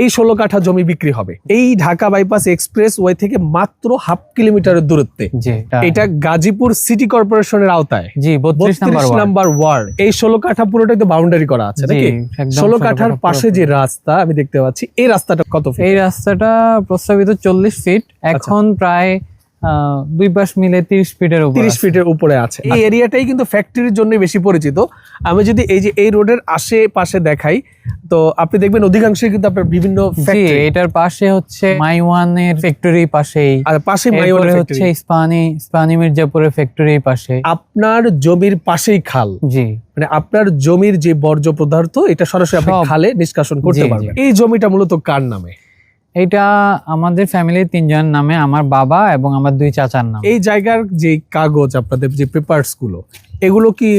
এই ষোলো কাঠা জমি বিক্রি হবে। এই ঢাকা বাইপাস এক্সপ্রেস ওয়ে থেকে মাত্র হাফ কিলোমিটারের দূরত্বে। এটা গাজীপুর সিটি কর্পোরেশনের আওতায়। জি বত্রিশ নাম্বার ওয়ার্ড। এই ষোলো কাঠা পুরোটাই তো বাউন্ডারি করা আছে নাকি? ষোলো কাঠার পাশে যে রাস্তা আমি দেখতে পাচ্ছি এই রাস্তাটা কত? এই রাস্তাটা প্রস্তাবিত চল্লিশ ফিট এখন প্রায় দুই পাশ মিলে তিরিশ ফিটের উপর তিরিশ ফিটের উপরে আছে। এই এরিয়াটাই কিন্তু ফ্যাক্টরির জন্য বেশি পরিচিত। আমি যদি এই যে এই রোডের আশেপাশে দেখাই তো আপনি দেখবেন অধিকাংশই কিন্তু আপনার বিভিন্ন ফ্যাক্টরি এটার পাশে হচ্ছে মাইওয়ানের ফ্যাক্টরি পাশেই। আর পাশে মাইওয়ানের হচ্ছে ইস্পানি ইস্পানি মির্জাপুরের ফ্যাক্টরি পাশে। আপনার জমির পাশেই খাল। জি। মানে আপনার জমির যে বর্জ্য পদার্থ এটা সরাসরি আপনি খালে নিষ্কাশন করতে। পারবেন। এই জমিটা মূলত কার নামে? এটা আমাদের ফ্যামিলির তিনজন নামে আমার বাবা এবং আমার দুই চাচার নাম। এই জায়গার যে কাগজ আপনাদের যে পেপারসগুলো এগুলো কি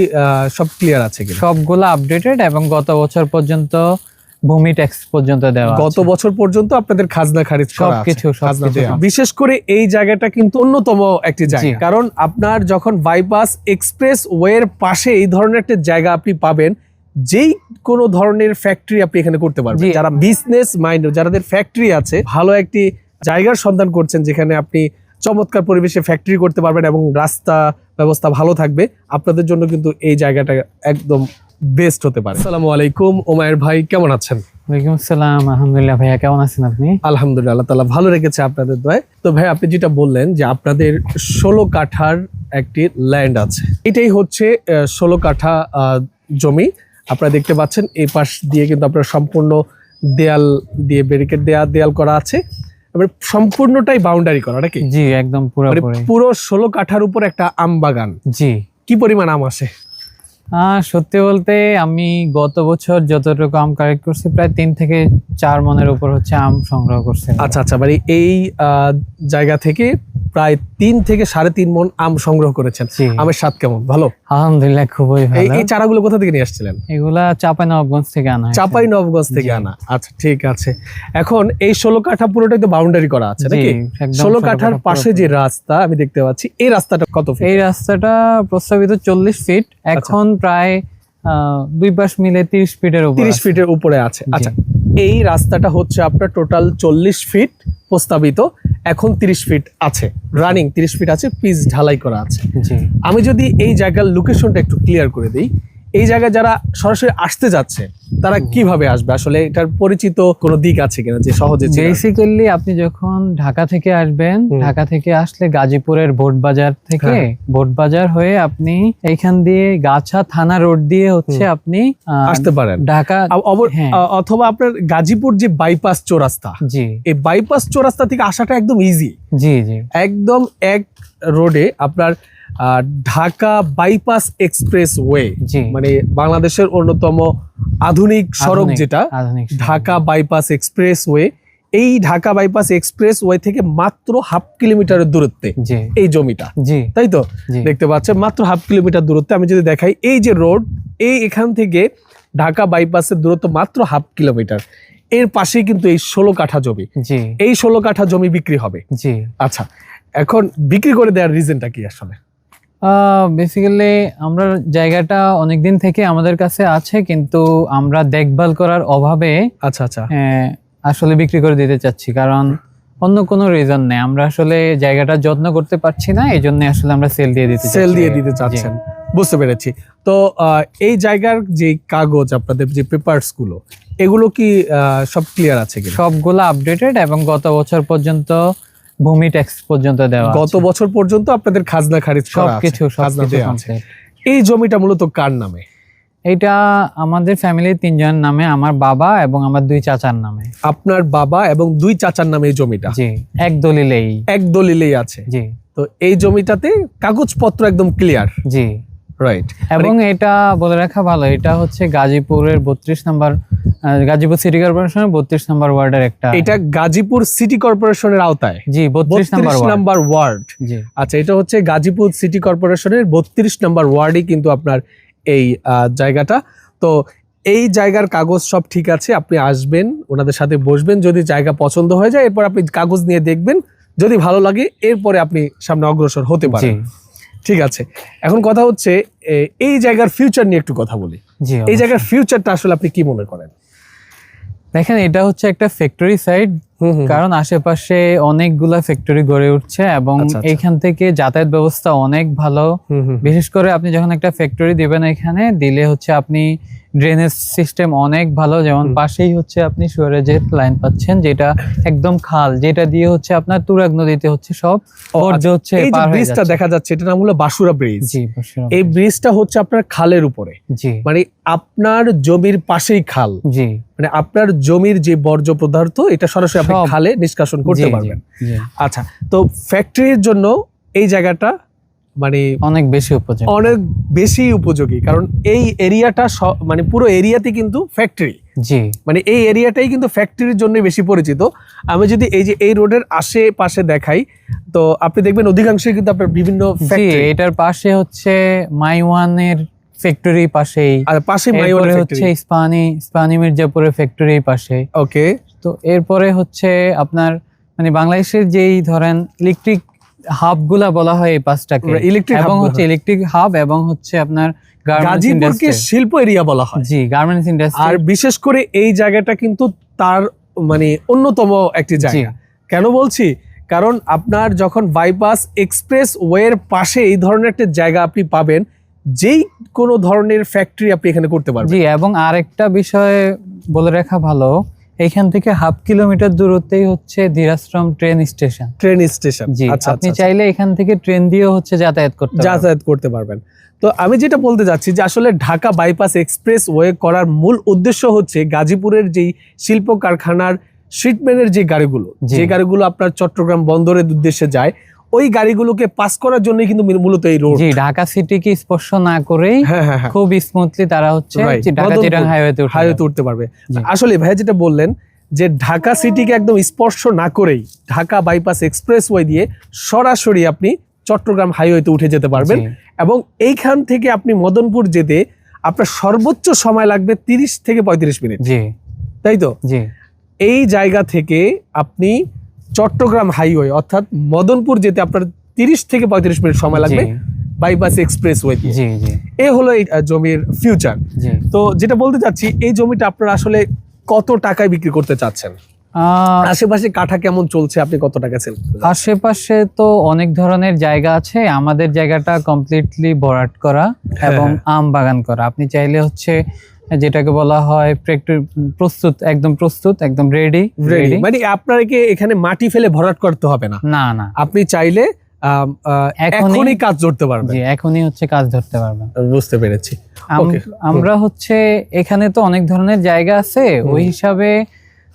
সব ক্লিয়ার আছে কিনা? সবগুলো আপডেটেড এবং গত বছর পর্যন্ত ভূমি ট্যাক্স পর্যন্ত দেওয়া গত বছর পর্যন্ত আপনাদের খাজনা খারিজ। সবকিছু। বিশেষ করে এই জায়গাটা কিন্তু অন্যতম একটি জায়গা। কারণ আপনার যখন বাইপাস এক্সপ্রেস ওয়ের পাশে এই ধরনের একটা জায়গা আপনি পাবেন যেই কোনো ধরনের ফ্যাক্টরি আপনি এখানে করতে পারবেন। যারা বিজনেস মাইন্ড যাদের ফ্যাক্টরি আছে ভালো একটি জায়গার সন্ধান করছেন যেখানে আপনি চমৎকার পরিবেশে ফ্যাক্টরি করতে পারবেন এবং রাস্তা ব্যবস্থা ভালো থাকবে আপনাদের জন্য কিন্তু এই জায়গাটা একদম বেস্ট হতে পারে। আসসালামু আলাইকুম ওমায়ের ভাই কেমন আছেন? ওয়ালাইকুম আসসালাম আলহামদুলিল্লাহ ভাইয়া কেমন আছেন আপনি? আলহামদুলিল্লাহ আল্লাহ ভালো রেখেছে আপনাদের দয় তো ভাই আপনি যেটা বললেন যে আপনাদের ষোলো কাঠার একটি ল্যান্ড আছে এটাই হচ্ছে ষোলো কাঠা আহ, জমি। আপনারা দেখতে পাচ্ছেন এই পাশ দিয়ে কিন্তু আপনার সম্পূর্ণ দেয়াল দিয়ে ব্যারিকেড দেয়া দেয়াল করা আছে। এবার সম্পূর্ণটাই বাউন্ডারি করা নাকি? জি একদম মানে পুরোপুরি পুরো ষোলো কাঠার উপর একটা আম বাগান। জি। কি পরিমাণ আম আসে? আহ, সত্যি বলতে আমি গত বছর যতটুকু আম কালেক্ট করছি প্রায় তিন থেকে চার মনের উপর হচ্ছে আম সংগ্রহ করছি আচ্ছা আচ্ছা মানে এই আহ, জায়গা থেকে প্রায় তিন থেকে সাড়ে তিন মন আম সংগ্রহ করেছেন। আমের স্বাদ কেমন? ভালো? আলহামদুলিল্লাহ খুবই ভালো। এই চারাগুলো কোথা থেকে নিয়ে আসছিলেন? এগুলা চাপাই নবাবগঞ্জ থেকে আনা। চাপাই নবগঞ্জ থেকে আনা। আচ্ছা ঠিক আছে। এখন এই ষোলো কাঠা পুরোটাই তো বাউন্ডারি করা আছে নাকি? ষোলো কাঠার পাশে যে রাস্তা আমি দেখতে পাচ্ছি এই রাস্তাটা কত এই রাস্তাটা প্রস্তাবিত চল্লিশ ফিট এখন প্রায় দুই পাশ মিলে তিরিশ ফিটের উপর তিরিশ ফিটের উপরে আছে। আচ্ছা এই রাস্তাটা হচ্ছে আপনার টোটাল চল্লিশ ফিট প্রস্তাবিত। এখন তিরিশ ফিট আছে। রানিং তিরিশ ফিট আছে পিচ ঢালাই করা আছে। আমি যদি এই জায়গার লোকেশনটা একটু ক্লিয়ার করে দিই এই জায়গায় যারা সরাসরি আসতে যাচ্ছে তারা কীভাবে আসবে? আসলে এটার পরিচিত কোনো দিক আছে কিনা যে সহজে বেসিক্যালি আপনি যখন ঢাকা থেকে আসবেন ঢাকা থেকে আসলে গাজীপুরের ভোট বাজার থেকে হ্যাঁ। ভোট বাজার হয়ে আপনি এইখান দিয়ে গাছা থানা রোড দিয়ে হচ্ছে আপনি আসতে পারেন। ঢাকা হ্যাঁ। অথবা আপনার গাজীপুর যে বাইপাস চৌরাস্তা জি। এই বাইপাস চৌরাস্তা থেকে আসাটা একদম ইজি জি জি। একদম এক রোডে আপনার ঢাকা বাইপাস এক্সপ্রেস ওয়ে মানে বাংলাদেশের অন্যতম আধুনিক সড়ক যেটা ঢাকা বাইপাস এক্সপ্রেস ওয়ে এই ঢাকা বাইপাস এক্সপ্রেস ওয়ে থেকে মাত্র হাফ কিলোমিটারের দূরত্বে এই জমিটা তাই তো? দেখতে পাচ্ছেন মাত্র হাফ কিলোমিটার দূরত্বে। আমি যদি দেখাই এই যে রোড এই এখান থেকে ঢাকা বাইপাসের দূরত্ব মাত্র হাফ কিলোমিটার। এর পাশেই কিন্তু এই ষোলো কাঠা জমি। এই ষোলো কাঠা জমি বিক্রি হবে। আচ্ছা এখন বিক্রি করে দেওয়ার রিজনটা কি আসলে? বেসিক্যালি আমরা জায়গাটা অনেকদিন থেকে আমাদের কাছে আছে কিন্তু আমরা দেখভাল করার অভাবে আচ্ছা আচ্ছা। আসলে বিক্রি করে দিতে চাচ্ছি কারণ অন্য কোনো রিজন নেই। আমরা আসলে জায়গাটা যত্ন করতে পারছি না এই জন্য আসলে আমরা সেল দিয়ে দিতে সেল দিয়ে দিতে। চাচ্ছেন। বুঝতে পেরেছি। তো এই জায়গার যে কাগজ আপনাদের যে পেপারসগুলো এগুলো কি সব ক্লিয়ার আছে সবগুলো আপডেটেড এবং গত বছর পর্যন্ত ভূমি ট্যাক্স পর্যন্ত দেওয়া গত বছর পর্যন্ত আপনাদের খাজনা খারিজ সবকিছু সবকিছু আছে। এই জমিটা মূলত কার নামে? এটা আমাদের ফ্যামিলির তিনজন নামে আমার বাবা এবং আমার দুই চাচার নামে। আপনার বাবা এবং দুই চাচার নামে এই জমিটা? জি এক দলিলেই। এক দলিলেই আছে। জি। তো এই জমিটাতে কাগজপত্র একদম ক্লিয়ার জি। রাইট এবং এটা বলে রাখা ভালো এটা হচ্ছে গাজীপুরের বত্রিশ নাম্বার গাজীপুর সিটি কর্পোরেশনের বত্রিশ নাম্বার ওয়ার্ডের একটা এটা গাজীপুর সিটি কর্পোরেশনের আওতায়। জি বত্রিশ নাম্বার ওয়ার্ড। আচ্ছা এটা হচ্ছে গাজীপুর সিটি কর্পোরেশনের বত্রিশ নাম্বার ওয়ার্ডই কিন্তু আপনার এই জায়গাটা। তো এই জায়গার কাগজ সব ঠিক আছে আপনি আসবেন ওনাদের সাথে বসবেন যদি জায়গা পছন্দ হয়ে যায় এরপর আপনি কাগজ নিয়ে দেখবেন যদি ভালো লাগে এরপরে আপনি সামনে অগ্রসর হতে পারেন। ঠিক আছে এখন কথা হচ্ছে এই জায়গার ফিউচার নিয়ে একটু কথা বলি। এই জায়গার ফিউচারটা আসলে আপনি কি মনে করেন? দেখেন এটা হচ্ছে একটা ফ্যাক্টরি সাইড কারণ আশেপাশে অনেকগুলা ফ্যাক্টরি গড়ে উঠছে এবং আচ্ছা, আচ্ছা। এইখান থেকে যাতায়াত ব্যবস্থা অনেক ভালো। বিশেষ করে আপনি যখন একটা ফ্যাক্টরি দিবেন এখানে দিলে হচ্ছে আপনি ড্রেনেজ সিস্টেম অনেক ভালো। যেমন পাশেই হচ্ছে আপনি সুয়ারেজের লাইন পাচ্ছেন যেটা একদম খাল যেটা দিয়ে হচ্ছে আপনার তুরাগ নদীতে হচ্ছে সব বর্জ্য আচ্ছা। হচ্ছে এই যে ব্রিজটা দেখা যাচ্ছে এটা নাম হলো বাসুরা ব্রিজ জি এই। ব্রিজটা হচ্ছে আপনার খালের উপরে। জি। মানে আপনার জমির পাশেই খাল। জি। মানে আপনার জমির যে বর্জ্য পদার্থ এটা সরাসরি আপনি খালে নিষ্কাশন করতে পারবেন। আচ্ছা তো ফ্যাক্টরির জন্য এই জায়গাটা মানে অনেক বেশি উপযোগী। অনেক বেশি উপযোগী। কারণ এই এরিয়াটা মানে পুরো এরিয়াতে কিন্তু ফ্যাক্টরি জি। মানে এই এরিয়াটাই কিন্তু ফ্যাক্টরির জন্য বেশি পরিচিত। আমি যদি এই যে এই রোডের আশেপাশে দেখাই তো আপনি দেখবেন অধিকাংশই কিন্তু আপনার বিভিন্ন ফ্যাক্টরি এটার পাশে হচ্ছে মাইওয়ানের ফ্যাক্টরি পাশেই। আর পাশে এরপরে মাইওয়ালা হচ্ছে ইস্পানি ইস্পানি মির্জাপুরের ফ্যাক্টরি পাশে। ওকে তো এরপরে হচ্ছে আপনার মানে বাংলাদেশের যেই ধরেন ইলেকট্রিক হাবগুলা বলা হয় এই পাঁচটাকে ইলেকট্রিক এবং হচ্ছে ইলেকট্রিক হাব এবং হচ্ছে আপনার গাজীপুরকে শিল্প এরিয়া বলা হয়। জি গার্মেন্টস আর বিশেষ করে এই জায়গাটা কিন্তু তার মানে অন্যতম একটি জায়গা। কেন বলছি? কারণ আপনার যখন বাইপাস এক্সপ্রেস ওয়ের পাশে এই ধরনের একটা জায়গা আপনি পাবেন যেই কোনো ধরনের ফ্যাক্টরি আপনি এখানে করতে পারবেন। জি এবং আরেকটা বিষয় বলে রাখা ভালো এখান থেকে হাফ কিলোমিটার দূরত্বেই হচ্ছে Dhirashram train station. Train station. জি আচ্ছা আপনি আচ্ছা, চাইলে এখান থেকে ট্রেন দিয়ে হচ্ছে যাতায়াত করতে পারবেন। যাতায়াত করতে পারবেন। তো আমি যেটা বলতে যাচ্ছি যে আসলে ঢাকা বাইপাস এক্সপ্রেস ওয়ে করার মূল উদ্দেশ্য হচ্ছে গাজীপুরের যেই শিল্প কারখানার শিটম্যানের যে গাড়িগুলো যে গাড়িগুলো আপনার চট্টগ্রাম বন্দরের উদ্দেশ্যে যায় ওই গাড়িগুলোকে পাস করার জন্যই কিন্তু মূলত এই রোড জি ঢাকা সিটিকে স্পর্শ না করেই হ্যাঁ হ্যাঁ হ্যাঁ। খুব স্মুথলি তারা হচ্ছে. ঢাকা চিটাং হাইওয়েতে হাইওয়েতে উঠতে পারবে। আসলে ভাইয়া যেটা বললেন যে ঢাকা সিটিকে একদম স্পর্শ না করেই ঢাকা বাইপাস এক্সপ্রেস ওয়ে দিয়ে সরাসরি আপনি চট্টগ্রাম হাইওয়েতে উঠে যেতে পারবেন। এবং এইখান থেকে আপনি মদনপুর যেতে আপনার সর্বোচ্চ সময় লাগবে তিরিশ থেকে পঁয়ত্রিশ মিনিট। জি। তাই তো? জি। এই জায়গা থেকে আপনি চট্টগ্রাম হাইওয়ে অর্থাৎ মদনপুর যেতে আপনার তিরিশ থেকে পঁয়ত্রিশ মিনিট সময় লাগবে বাইপাস এক্সপ্রেস ওয়ে এ হলো এই জমির ফিউচার তো যেটা বলতে চাচ্ছি এই জমিটা আপনারা আসলে কত টাকায় বিক্রি করতে চাচ্ছেন? আশেপাশে কাঠা কেমন চলছে? আপনি কত টাকা সেল আশেপাশে তো অনেক ধরনের জায়গা আছে। আমাদের জায়গাটা কমপ্লিটলি ভরাট করা হ্যাঁ, এবং আম বাগান করা। আপনি চাইলে হচ্ছে যেটাকে বলা হয় প্রস্তুত একদম প্রস্তুত একদম রেডি রেডি মানে আপনাকে এখানে মাটি ফেলে ভরাট করতে হবে না। না না। আপনি চাইলে এখনই- কাজ ধরতে পারবেন। জি এখনই হচ্ছে কাজ ধরতে পারবেন। বুঝতে পেরেছি। আমরা হচ্ছে এখানে তো অনেক ধরনের জায়গা আছে। ওই হিসাবে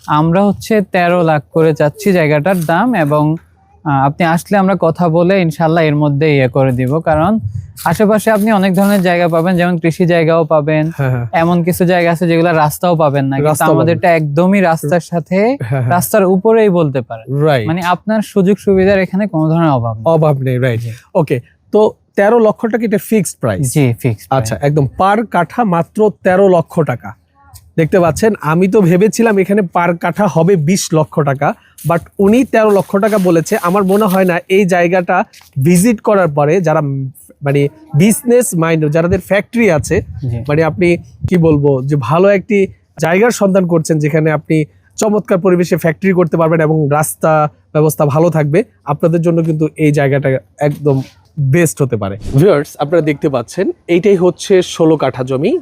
আমরা হচ্ছে তেরো লাখ করে চাচ্ছি জায়গাটার দাম এবং আপনি আসলে আমরা কথা বলে ইনশাল্লাহ এর মধ্যে ইয়ে করে দিব। কারণ আশেপাশে আপনি অনেক ধরনের জায়গা পাবেন যেমন কৃষি জায়গাও পাবেন হ্যাঁ হ্যাঁ। এমন কিছু জায়গা আছে যেগুলো রাস্তাও পাবেন না কিন্তু আমাদেরটা একদমই রাস্তার সাথে হ্যাঁ রাস্তার উপরেই বলতে পারেন। রাইট মানে আপনার সুযোগ সুবিধার এখানে কোনো ধরনের অভাব নেই। অভাব নেই রাইট ওকে তো তেরো লক্ষ টাকা এটা ফিক্সড প্রাইস জি ফিক্স আচ্ছা একদম পার কাঠা মাত্র তেরো লক্ষ টাকা। দেখতে পাচ্ছেন আমি তো ভেবেছিলাম এখানে পার কাঠা হবে বিশ লক্ষ টাকা বাট উনি তেরো লক্ষ টাকা বলেছে। আমার মনে হয় না এই জায়গাটা ভিজিট করার পরে যারা মানে বিজনেস মাইন্ড যাদের ফ্যাক্টরি আছে মানে আপনি কি বলব যে ভালো একটি জায়গার সন্ধান করছেন যেখানে আপনি চমৎকার পরিবেশে ফ্যাক্টরি করতে পারবেন এবং রাস্তা ব্যবস্থা ভালো থাকবে আপনাদের জন্য কিন্তু এই জায়গাটা একদম বেস্ট হতে পারে। ভিউয়ার্স আপনারা দেখতে পাচ্ছেন এইটাই হচ্ছে ষোলো কাঠা জমি।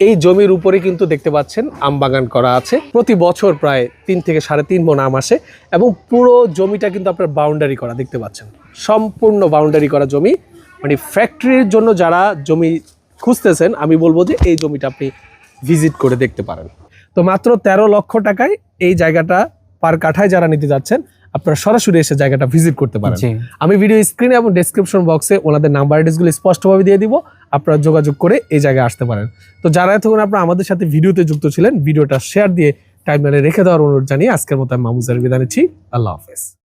এই জমির উপরে কিন্তু দেখতে পাচ্ছেন আম বাগান করা আছে। প্রতি বছর প্রায় তিন থেকে সাড়ে তিন মন আম আসে এবং পুরো জমিটা কিন্তু আপনার বাউন্ডারি করা, দেখতে পাচ্ছেন। সম্পূর্ণ বাউন্ডারি করা জমি। মানে ফ্যাক্টরির জন্য যারা জমি খুঁজতেছেন, আমি বলব যে এই জমিটা আপনি ভিজিট করে দেখতে পারেন। তো মাত্র তেরো লক্ষ টাকায় এই জায়গাটা পার কাঠায় যারা নিতে যাচ্ছেন আপনারা সরাসরি এসে জায়গাটা ভিজিট করতে পারেন। আমি ভিডিও স্ক্রিনে এবং ডেসক্রিপশন বক্সে ওনাদের নাম্বার অ্যাড্রেসগুলো স্পষ্টভাবে দিয়ে দিব। আপনারা যোগাযোগ করে এই জায়গায় আসতে পারেন। তো যারা এতক্ষণ আপনারা আমাদের সাথে ভিডিওতে যুক্ত ছিলেন ভিডিওটা শেয়ার দিয়ে টাইমলাইনে রেখে দেওয়ার অনুরোধ জানিয়ে আজকের মতো আমি মামুজার বিদায় নিচ্ছি। আল্লাহ হাফেজ।